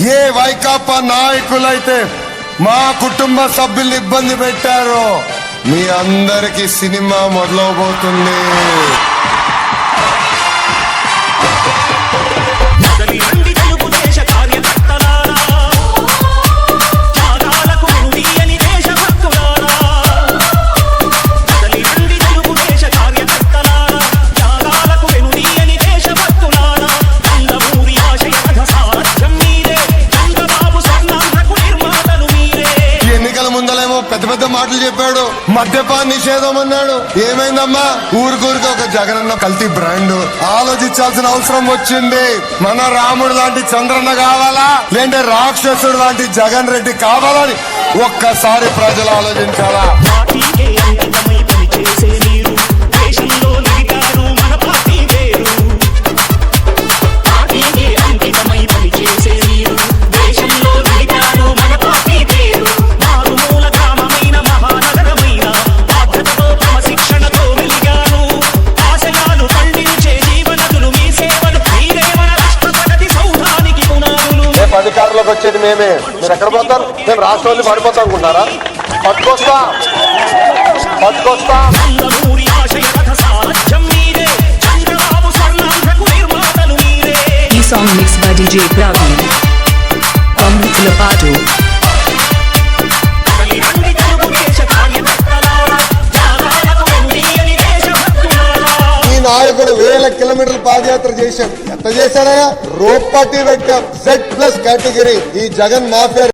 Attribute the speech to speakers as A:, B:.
A: ఏ వైకాపా నాయకులైతే మా కుటుంబ సభ్యులు ఇబ్బంది పెట్టారో మీ అందరికి సినిమా మొదలవబోతుంది. మాటలు చెప్పాడు. మద్యపాన నిషేధం అన్నాడు. ఏమైందమ్మా? ఊరికూరికి ఒక జగనన్న కల్తీ బ్రాండ్. ఆలోచించాల్సిన అవసరం వచ్చింది. మన రాముడు లాంటి చంద్రన్న కావాలా? లేదంటే రాక్షసుడు లాంటి జగన్ రెడ్డి కావాలని ఒక్కసారి ప్రజలు ఆలోచించాలా?
B: అధికారంలోకి వచ్చేది మేమే. మీరు ఎక్కడ పోతారు? మేము రాష్ట్రంలో పడిపోతాం అనుకుంటారా? పట్టుకొస్తా. పట్టుకొస్తా.
C: ఈ song mix by DJ Praveen. From
B: కిలోమీటర్ల పాదయాత్ర చేశాం. ఎంత చేశారా రోప్ పార్టీ పెట్టాం జెడ్ ప్లస్ కేటగిరీ ఈ జగన్ మాఫియా